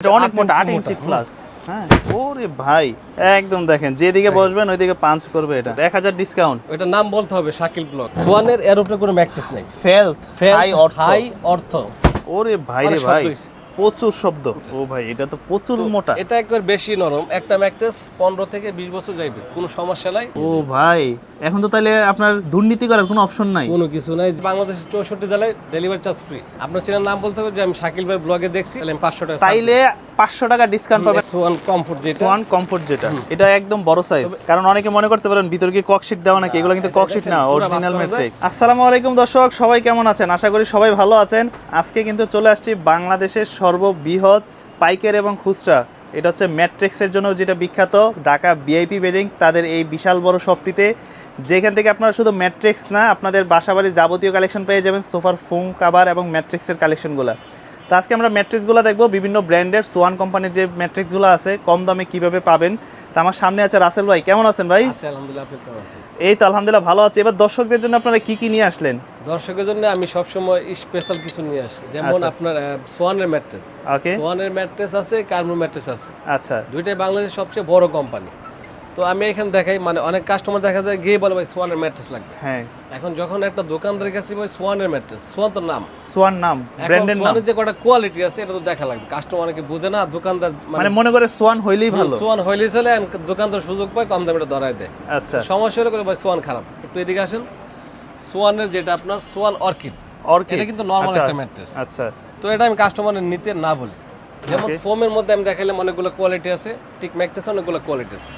এটা অনেক মোটা আট ইঞ্চি ইঞ্চি প্লাস হ্যাঁ। ওরে ভাই। একদম দেখেন যেদিকে বসবেন ওইদিকে পাঞ্চ করবে এটা। এক হাজার ডিসকাউন্ট নাম বলতে হবে শাকিল ব্লক। সোয়ানের এর উপরে কোনো ম্যাট্রেস নেই। ফেলথ হাই অর্থ হাই অর্থ ওরে ভাই রে ভাই প্রচুর শব্দ। ও ভাই এটা তো প্রচুর মোটা। এটা একবার বেশি নরম। একটা ম্যাট্রেস পনেরো থেকে বিশ বছর যাইবে। কোনো সমস্যা নাই। ও ভাই। এখন তো তাহলে আপনার দুর্নীতি করার কোনো অপশন নাই। কোনো কিছু নাই। বাংলাদেশের চৌষট্টি জেলায় ডেলিভারি চার্জ ফ্রি আপনার চেনার নাম বলতে হবে যে আমি শাকিল ভাই ব্লগে দেখছি তাহলে আমি পাঁচশো টাকা তাইলে পাঁচশো টাকা ডিসকাউন্ট পাবেন। সোয়ান কমফোর্ট যেটা। সোয়ান কমফোর্ট যেটা। এটা একদম বড় সাইজ কারণ অনেকে মনে করতে পারেন ভিতর কি ককশিট দেওয়া নাকি? এগুলো কিন্তু ককশিট না অরিজিনাল ম্যাট্রিক্স আসসালামু আলাইকুম দর্শক সবাই কেমন আছেন? আশা করি সবাই ভালো আছেন। আজকে কিন্তু চলে আসছি বাংলাদেশের সর্ববৃহৎ পাইকারি এবং খুচরা। এটা হচ্ছে ম্যাট্রিক্সের জন্য যেটা বিখ্যাত। ঢাকা বিআইপি বেডিং তাদের এই বিশাল বড় শপটিতে যেখান থেকে আপনারা শুধু ম্যাট্রিক্স না আপনাদের বাসাবাড়ির যাবতীয় কালেকশন পেয়ে যাবেন সোফার ফোম কাভার এবং ম্যাট্রিক্সের কালেকশনগুলো তো আজকে আমরা ম্যাট্রিক্সগুলো দেখব বিভিন্ন ব্র্যান্ডের সোয়ান কোম্পানির যে ম্যাট্রিক্সগুলো আছে কম দামে কীভাবে পাবেন। তো আমার সামনে আছে রাসেল ভাই। কেমন আছেন ভাই? এই তো আলহামদুলিল্লাহ ভালো আছে। এবার দর্শকদের জন্য আপনারা কি কি নিয়ে আসলেন? দর্শকের জন্য আমি সবসময় স্পেশাল কিছু নিয়ে আসি। যেমন আচ্ছা। আপনার সোয়ানের ম্যাট্রেস ওকে সোয়ানের ম্যাট্রেস আছে কার্মো ম্যাট্রেস আছে। আচ্ছা। দুইটাই বাংলাদেশের সবচেয়ে বড় কোম্পানি তো আমি এখানে দেখাই মানে অনেক কাস্টমার দেখা যায় গিয়ে বলে ভাই সোয়ানের ম্যাট্রেস লাগবে। হ্যাঁ। এখন যখন একটা দোকানদারের কাছে ভাই সোয়ানের ম্যাট্রেস সোয়ান তো নাম? সোয়ান নাম ব্র্যান্ডের নাম। সোয়ানের যে কটা কোয়ালিটি আছে এটা তো দেখা লাগবে। কাস্টমার অনেকে বুঝে না দোকানদার মানে মানে মনে করে সোয়ান হইলেই ভালো। সোয়ান হইলে চলে দোকানদার সুযোগ পায় কম দামে এটা ধরায় দেয়। আচ্ছা। সমস্যা হলে ভাই সোয়ান খারাপ। একটু এদিকে আসেন। সোয়ানের যেটা আপনার সোয়ান অর্কিড অর্কিড এটা কিন্তু নর্মাল আচ্ছা, একটা ম্যাট্রেস আচ্ছা। তো এটা আমি কাস্টমারের নিতে না বলি। যেমন ফোমের মধ্যে আমি দেখাইলাম অনেকগুলো কোয়ালিটি আছে ঠিক ম্যাট্রেস অনেকগুলো কোয়ালিটি আছে।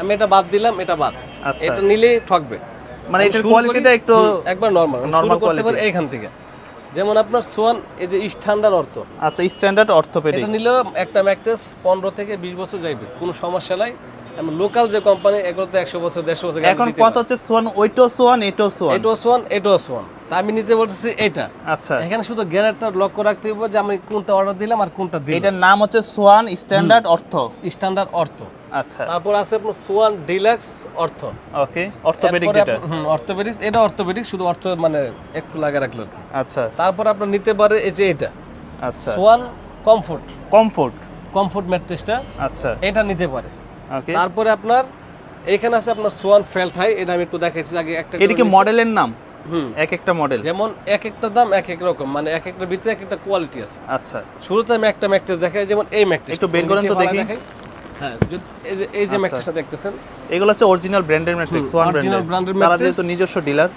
আমি এটা বাদ দিলাম এটা বাদ। আচ্ছা। এটা নিলেই ঠকবে। মানে এটার কোয়ালিটিটা একটু একবার নরমাল নর্মাল করতে পারে। এইখান থেকে। যেমন আপনার সোয়ান এই যে স্ট্যান্ডার্ড অর্থ। আচ্ছা স্ট্যান্ডার্ড অর্থোপেডিক এটা নিলেও একটা ম্যাট্রেস পনেরো থেকে বিশ বছর যাইবে কোনো সমস্যা নাই। লোকাল যে কোম্পানি এগুলো তো একশো বছর দেড়শো বছর এখন কত হচ্ছে সোয়ান ওইটো সোয়ান এটো সোয়ান। এটাও সোয়ান এটাও সোয়ান। তা আমি নিতে বলতেছি এটা আচ্ছা। এখানে শুধু গ্যারান্টার লক্ষ্য রাখতে হবে যে আমি কোনটা অর্ডার দিলাম আর কোনটা দিলাম। এটার নাম হচ্ছে সোয়ান স্ট্যান্ডার্ড অর্থ স্ট্যান্ডার্ড অর্থ আচ্ছা। তারপর আছে আপনার Swan Deluxe ortho okay orthopaedic যেটা। অর্থোপেডিক্স এটা অর্থোপেডিক্স শুধু অর্থ মানে একটু লাগা রাখল আর কি। আচ্ছা। তারপর আপনার নিতে পারে এই যে এটা। আচ্ছা। সোয়ান কমফোর্ট কমফোর্ট কমফোর্ট ম্যাট্রেসটা আচ্ছা। এটা নিতে পারে। ওকে। তারপরে আপনার এখানে আছে আপনার সোয়ান ফেল্ট হাই এটা আমি একটু দেখাইছি আগে একটা করে এটা কি নিয়েছি। মডেলের নাম? হুম। এক একটা মডেল যেমন এক একটা দাম এক এক রকম মানে এক একটার ভিতরে এক একটা কোয়ালিটি আছে। আচ্ছা। শুরুতে আমি একটা ম্যাট্রেস দেখাই যেমন এই ম্যাট্রেস একটু বের করেন তো দেখি। হ্যাঁ এই যে যে আচ্ছা। দেখতেছেন। এগুলো হচ্ছে অরিজিনাল ব্র্যান্ডের ম্যাট্রিক্স সোয়ান original ব্র্যান্ডের তারা যেহেতু নিজস্ব ডিলার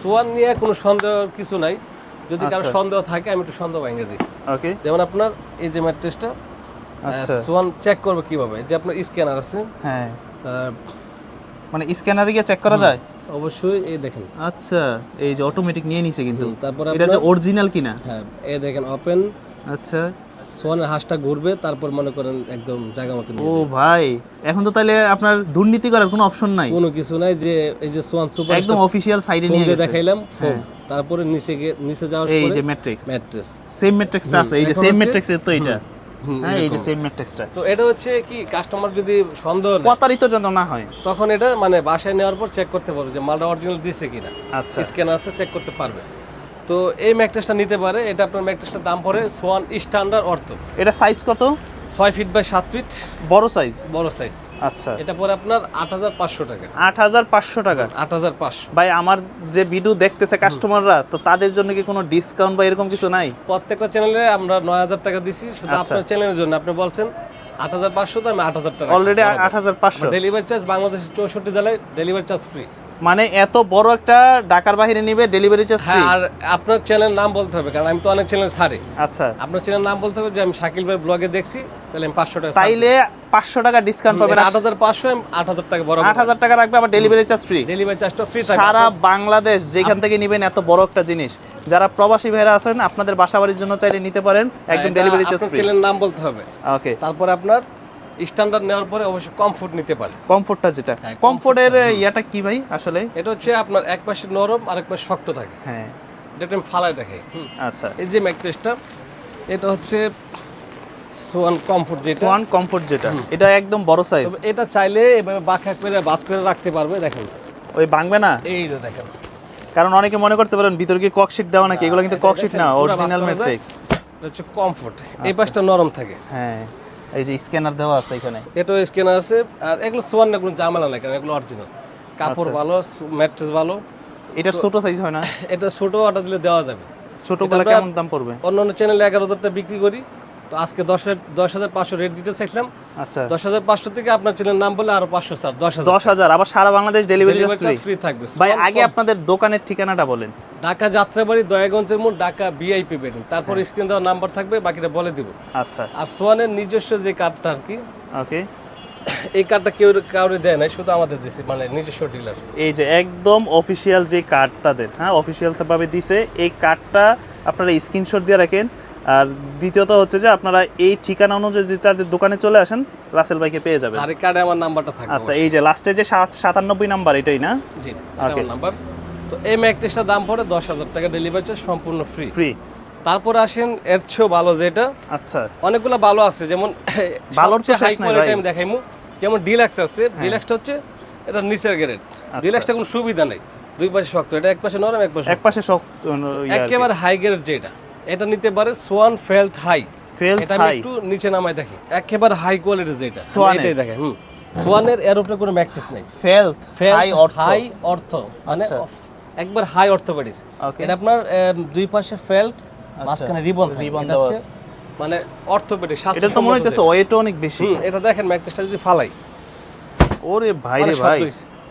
সোয়ান নিয়ে কোনো সন্দেহ কিছু নাই। যদি কারও আচ্ছা। সন্দেহ থাকে আমি একটু সন্দেহ ভেঙে দিই। ওকে যেমন আপনার এই যে ম্যাট্রেসটা আচ্ছা। সোয়ান চেক করবে কীভাবে? যে আপনার স্ক্যানার আছে। হ্যাঁ। মানে স্ক্যানারে গিয়ে চেক করা যায়? অবশ্যই এই দেখেন। আচ্ছা এই যে অটোমেটিক নিয়ে নিছে কিন্তু। তারপর এটা যে অরিজিনাল কিনা? হ্যাঁ এই দেখেন ওপেন আচ্ছা। সোয়ানের হাঁসটা ঘুরবে তারপর মনে করেন একদম জায়গা মতো ও ভাই এখন তো তাহলে আপনার দুর্নীতি করার কোনো অপশন নাই? কোনো কিছু নাই যে এই যে সোয়ান সুপার একদম অফিসিয়াল সাইডে নিয়ে গেছে। দেখাইলাম তারপরে নিচে নিচে যাওয়ার এই যে ম্যাট্রিক্স ম্যাট্রেস সেম ম্যাট্রিক্সটা আছে এই যে সেম ম্যাট্রিক্সের তো এটা হ্যাঁ এই যে সেম ম্যাট্রিক্সটা তো এটা হচ্ছে কি কাস্টমার যদি সন্দেহ প্রতারিত যেন না হয়। তখন এটা মানে বাসায় নেওয়ার পর চেক করতে পারবে যে মালটা অরিজিনাল দিচ্ছে কিনা। আচ্ছা। স্ক্যানার আছে চেক করতে পারবে। তো এই ম্যাট্রেসটা নিতে পারে। এটা আপনার ম্যাট্রেসটার দাম পড়ে সোয়ান স্ট্যান্ডার্ড অর্থ। এটা সাইজ কত? ছয় ফিট বাই সাত ফিট বড় সাইজ বড় সাইজ আচ্ছা। এটা পরে আপনার আট হাজার পাঁচশো টাকা। আট হাজার পাঁচশো টাকা? আট হাজার পাঁচশো। ভাই আমার যে ভিডিও দেখতেছে কাস্টমাররা তো তাদের জন্য কি কোনো ডিসকাউন্ট বা এরকম কিছু নাই? প্রত্যেকটা চ্যানেলে আমরা নয় হাজার টাকা দিছি। শুধু আচ্ছা। আপনার চ্যানেলের জন্য। আপনি বলছেন আট হাজার পাঁচশো তো আমি আট হাজার টাকা অলরেডি আট হাজার পাঁচশো। ডেলিভারি চার্জ বাংলাদেশের চৌষট্টি জেলায় ডেলিভারি চার্জ ফ্রি মানে এত বড় একটা ঢাকার বাইরে নিবে ডেলিভারি চার্জ হ্যাঁ আর আপনার চ্যানেল নাম বলতে হবে কারণ আমি তো অনেক চ্যানেল ছাড়ি। আচ্ছা। আপনার চ্যানেল নাম বলতে হবে যে আমি শাকিল ভাই ব্লগে দেখছি তাহলে আমি পাঁচশো টাকা তাইলে পাঁচশো টাকা ডিসকাউন্ট পাবেন। আট হাজার পাঁচশো আট হাজার টাকা বড় আট হাজার টাকা রাখবে আবার ডেলিভারি চার্জ ফ্রি ডেলিভারি চার্জটা ফ্রি থাকে সারা বাংলাদেশ যেখান থেকে নিবেন এত বড় একটা জিনিস। যারা প্রবাসী ভাইরা আছেন আপনাদের বাসাবাড়ির জন্য চাইলে নিতে পারেন একদম ডেলিভারি চার্জ ফ্রি চ্যানেল নাম বলতে হবে। ওকে তারপর আপনার স্ট্যান্ডার্ড নেওয়ার পরে অবশ্যই কমফোর্ট নিতে পারে। কমফোর্টটা যেটা। হ্যাঁ, কমফোর্টের ইয়াটা কি ভাই আসলে? এটা হচ্ছে আপনার এক পাশে নরম আর এক পাশে শক্ত থাকে। হ্যাঁ। এটা আমি ফালায় হুম। আচ্ছা। এই যে ম্যাট্রেসটা এটা হচ্ছে সোয়ান কমফোর্ট যেটা। সোয়ান কমফোর্ট যেটা। এটা একদম বড় সাইজ এটা চাইলে এভাবে বাঁকা করে বাস করে রাখতে পারবে দেখেন। ওই ভাঙবে না? এই যে দেখেন। কারণ অনেকে মনে করতে পারেন ভিতরে কি ককশিট দেওয়া নাকি? এগুলো কিন্তু ককশিট না অরিজিনাল ম্যাট্রিক্স এটা হচ্ছে কমফোর্ট এই পাশটা নরম থাকে। হ্যাঁ। এই যে স্ক্যানার দেওয়া আছে এখানে। এটাও স্ক্যানার আছে আর এগুলো সোয়ান না কোনো জামেলা নাই কারণ এগুলো অরিজিনাল কাপড় আচ্ছা। ভালো ম্যাট্রেস ভালো। এটা ছোট সাইজ হয় না? এটা ছোট অর্ডার দিলে দেওয়া যাবে। ছোটগুলো এটা কেমন দাম পড়বে? অন্য অন্য চ্যানেলে এগারো হাজারটা বিক্রি করি। তো আজকে দশ হাজার দশ হাজার পাঁচশো রেট দিতে চাইছিলাম। আচ্ছা। দশ হাজার পাঁচশো থেকে আপনার চ্যানেল নাম বলে আরও পাঁচশো স্যার দশ হাজার। দশ হাজার আবার সারা বাংলাদেশ ডেলিভারি ফ্রি থাকবে ভাই আগে আপনাদের দোকানের ঠিকানাটা বলেন। ঢাকা যাত্রাবাড়ি দয়াগঞ্জের মোড় ঢাকা বিআইপি বেডিং তারপর হ্যাঁ। স্ক্রিন দেওয়া নাম্বার থাকবে বাকিটা বলে দিব। আচ্ছা। আর সোয়ানের নিজস্ব যে কার্ডটা আর কি ওকে। এই কার্ডটা কেউ কাউরে দেয় নাই শুধু আমাদের দিছে মানে নিজস্ব ডিলার এই যে একদম অফিসিয়াল যে কার্ড তাদের হ্যাঁ অফিসিয়াল ভাবে দিছে এই কার্ডটা আপনারা স্ক্রিনশট দিয়ে রাখেন। আর দ্বিতীয়ত হচ্ছে যে আপনারা এই ঠিকানা অনুযায়ী যদি তাদের দোকানে চলে আসেন রাসেল ভাইকে পেয়ে যাবেন। আর কার্ডে আমার নাম্বারটা থাকবে আচ্ছা এই যে লাস্টে যে সাত- সাতানব্বই নাম্বার এটাই না? জি আমার নাম্বার তো এই ম্যাকটেসটার দাম পড়ে দশ হাজার টাকা ডেলিভারি চার্জ সম্পূর্ণ ফ্রি ফ্রি তারপর আসেন এর চেয়েও ভালো যেটা আচ্ছা। অনেকগুলো ভালো আছে যেমন ভালোর তো শেষ নাই ভাই। আমি দেখাইমু। যেমন ডিলাক্স আছে ডিলাক্সটা হচ্ছে এটা নিচের গ্রেড আচ্ছা। ডিলাক্সটা কোনো সুবিধা নেই। দুই পাশে শক্ত এটা এক পাশে নরম এক পাশে এক পাশে শক্ত ইয়ে। একেবারে হাই গ্রেড যেটা। এটা নিতে পারে সোয়ান ফেল্ট হাই। Felt এটা আমি একটু নিচে নামায় দেখি। একেবারে হাই কোয়ালিটি যেটা। Swan-এর? এটাই দেখেন। হুম। সোয়ানের এর উপরে কোনো ম্যাকটেস নেই। ফেলথ হাই অর্থ। হাই অর্থ। মানে আচ্ছা। একবার হাই অর্থোপেডিক্স Okay. এটা আপনার দুই পাশে ফেল্ট মাঝখানে রিবন রিবন দেওয়া দেওয়া মানে অর্থোপেডিক্স এটা তো মনে হইতেছে ওয়েটও অনেক বেশি। এটা দেখেন ম্যাকটেসটা যদি ফালাই। ওরে ভাই রে ভাই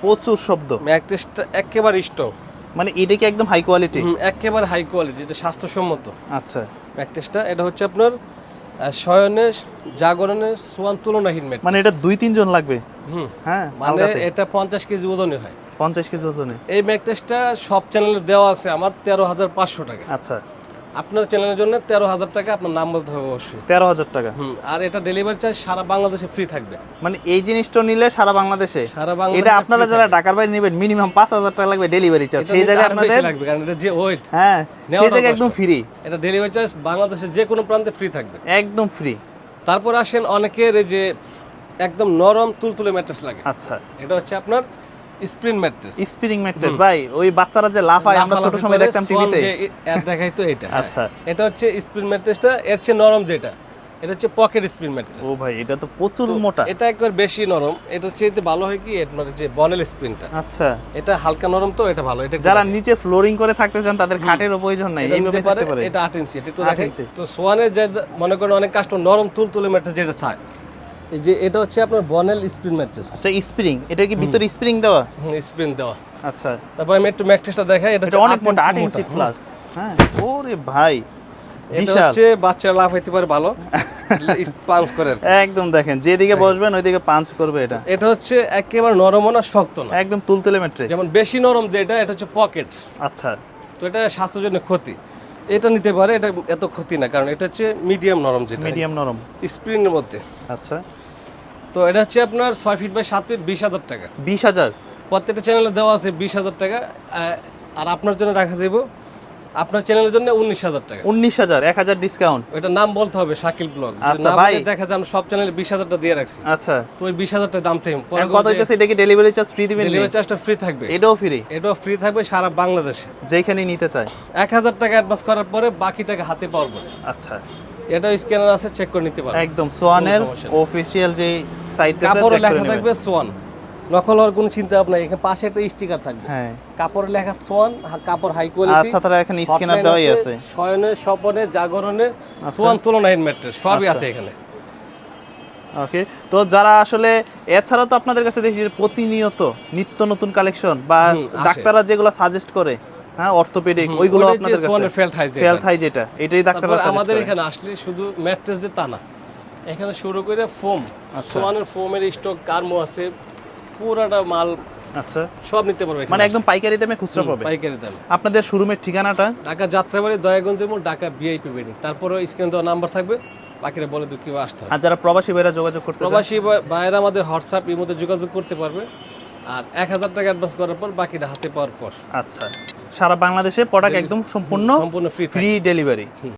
প্রচুর শব্দ। ম্যাকটেসটা একেবারে স্ট্রং। মানে এটা কি একদম হাই কোয়ালিটি একেবারে হাই কোয়ালিটি এটা স্বাস্থ্যসম্মত। আচ্ছা। ম্যাকটেসটা এটা হচ্ছে আপনার শয়নে জাগরণে সোয়ান তুলনাহীন ম্যাট্রেস মানে এটা দুই তিনজন লাগবে? হুম হ্যাঁ মানে এটা পঞ্চাশ কেজি ওজনে হয়। পঞ্চাশ কেজি ওজনে। এই ম্যাট্রেসটা সব চ্যানেলে দেওয়া আছে আমার তেরো হাজার পাঁচশো টাকা। আচ্ছা। আপনার চ্যানেলের জন্য তেরো হাজার টাকা আপনার নাম বলতে হবে অবশ্যই। তেরো হাজার টাকা। হুম আর এটা ডেলিভারি চার্জ সারা বাংলাদেশে ফ্রি থাকবে। মানে এই জিনিসটা নিলে সারা বাংলাদেশে? সারা বাংলাদেশে এটা আপনারা যারা ঢাকার বাইরে নেবেন মিনিমাম পাঁচ হাজার টাকা লাগবে ডেলিভারি চার্জ সেই জায়গায় আপনাদের লাগবে কারণ এটা যে ওয়েট হ্যাঁ সেই জায়গায় একদম ফ্রি এটা ডেলিভারি চার্জ বাংলাদেশের যে কোনো প্রান্তে ফ্রি থাকবে। একদম ফ্রি তারপর আসেন অনেকের এই যে একদম নরম তুলতুলে ম্যাট্রেস লাগে। আচ্ছা। এটা হচ্ছে আপনার স্প্রিন ম্যাট্রেস। স্প্রিং ম্যাট্রেস ভাই ওই বাচ্চারা যে লাফায় আমরা ছোট সময় দেখতাম টিভিতে। দেখাইতো এটা। হ্যাঁ। আচ্ছা। এটা হচ্ছে স্প্রিন ম্যাট্রেসটা এর চেয়ে নরম যেটা। এটা হচ্ছে পকেট ম্যাট্রেস। ও ভাই এটা তো প্রচুর মোটা। এটা একবার বেশি নরম। এটা চেয়ে ভালো হয় কি আপনার যে বনেল স্প্রিনটা। আচ্ছা। এটা হালকা নরম তো এটা ভালো এটা যারা নিচে ফ্লোরিং করে থাকতে চান তাদের খাটেরও প্রয়োজন নাই এটা নিতে পারে এটা আট ইঞ্চি এটা একটু। তো সোয়ানের যে মনে করেন অনেক কাস্টমার নরম তুল তুলে ম্যাট্রেস যেটা চায়। এই যে এটা হচ্ছে আপনার বনেল স্প্রিন ম্যাট্রেস। আচ্ছা স্প্রিং? এটা কি ভিতরে স্প্রিং দেওয়া? স্প্রিন দেওয়া। আচ্ছা। তারপর আমি একটু ম্যাট্রেসটা দেখাই এটা অনেক মোটা আট ইঞ্চি ইঞ্চি প্লাস হ্যাঁ ওরে ভাই এটা হচ্ছে বাচ্চারা লাভ হইতে পারে ভালো পাঞ্চ করে একদম দেখেন যেদিকে বসবেন ওইদিকে পাঞ্চ করবে এটা। এটা হচ্ছে একেবারে নরম না শক্ত না। একদম তুলতুলে ম্যাট্রিক্স যেমন বেশি নরম যেটা এটা হচ্ছে পকেট। আচ্ছা। তো এটা স্বাস্থ্যের জন্য ক্ষতি। এটা নিতে পারে এটা এত ক্ষতি না কারণ এটা হচ্ছে মিডিয়াম নরম যেটা। মিডিয়াম নরম। স্প্রিং এর মধ্যে। আচ্ছা। তো এটা হচ্ছে আপনার ছয় ফিট বাই সাত ফিট বিশ হাজার টাকা। বিশ হাজার? প্রত্যেকটা চ্যানেলে দেওয়া আছে বিশ হাজার টাকা আর আপনার জন্য রাখা যাব আপনার চ্যানেলের জন্য উনিশ হাজার টাকা। উনিশ হাজার এক হাজার ডিসকাউন্ট ওইটা নাম বলতে হবে শাকিল ব্লগ। আচ্ছা, ভাই। দেখা যায় আমরা সব চ্যানেলে বিশ হাজার টাকা দিয়ে রাখছি। আচ্ছা। তো ওই বিশ হাজার টাকা দাম এখন কত হইতেছে এটা কি ডেলিভারি চার্জ ফ্রি দিবেন ডেলিভারি চার্জটা ফ্রি থাকবে। এটাও ফ্রি এটাও ফ্রি থাকবে সারা বাংলাদেশে। যেখানে নিতে চায়। এক হাজার টাকা অ্যাডভান্স করার পরে বাকি টাকা হাতে পাওয়ার পরে। আচ্ছা। এটা স্ক্যানার আছে চেক করে নিতে পারবে একদম সোয়ানের অফিসিয়াল যে সাইট কাপড়ে লেখা থাকবে সোয়ান নকল হওয়ার কোনো চিন্তা ভাবনা এখানে পাশে একটা স্টিকার থাকবে। হ্যাঁ। কাপড়ে লেখা সোয়ান কাপড় হাই কোয়ালিটি আচ্ছা তারা এখানে স্ক্যানার দেওয়াই আছে। শয়নে স্বপনে জাগরণে সোয়ান তুলনাহীন ম্যাট্রেস সবই আচ্ছা। আছে এখানে। ওকে তো যারা আসলে এছাড়া তো আপনাদের কাছে দেখি প্রতিনিয়ত নিত্য নতুন কালেকশন বা ডাক্তাররা যেগুলো সাজেস্ট করে হ্যাঁ অর্থোপেডিক ওইগুলো আপনাদের কাছে। সোয়ানের felt high যেটা। এটাই ডাক্তাররা আমাদের এখানে আসলে শুধু ম্যাট্রেস যে তা না। এখানে শুরু করে ফোম আচ্ছা। সোয়ানের ফোমের স্টক কার্মো আছে পুরাটা মাল আচ্ছা। সব নিতে পারবে মানে একদম পাইকারি দামে খুচরা পাবে? পাইকারি দামে। আপনাদের শোরুমের ঠিকানাটা? ঢাকা যাত্রাবাড়ি দয়াগঞ্জের মোড় ঢাকা ভিআইপি বেডিং তারপরে স্ক্রিন দেওয়া নাম্বার থাকবে বাকিরা বলে দিও কেউ আসতে আর যারা প্রবাসী ভাইরা যোগাযোগ করতে প্রবাসী ভাইয়েরা আমাদের হোয়াটসঅ্যাপ এর মধ্যে যোগাযোগ করতে পারবে। আর এক হাজার টাকা অ্যাডভান্স করার পর বাকিটা হাতে পাওয়ার পর। আচ্ছা। সারা বাংলাদেশে প্রোডাক্ট একদম সম্পূর্ণ সম্পূর্ণ ফ্রি ডেলিভারি